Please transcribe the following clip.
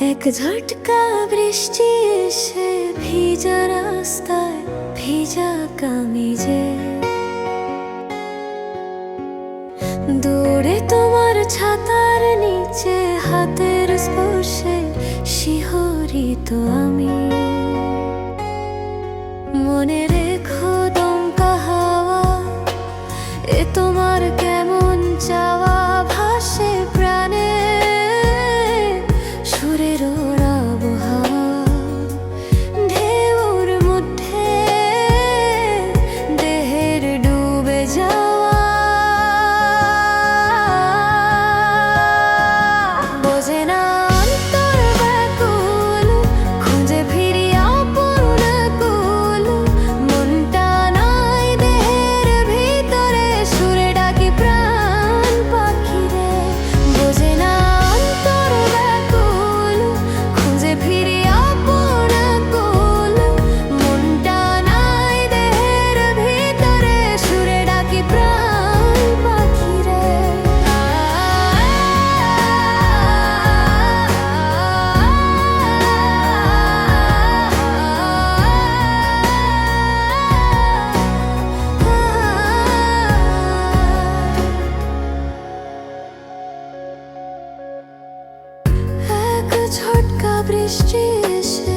ঝটকা বৃষ্টি এসে ভিজা রাস্তায়, ভিজা কামিজে। দূরে তোমার ছাতার নিচে, হাতের স্পর্শে শিহরিত আমি। মনে রেখো দমকা হাওয়া, এ তোমার কেমন চাওয়া? ঝটকা বৃষ্টি এসে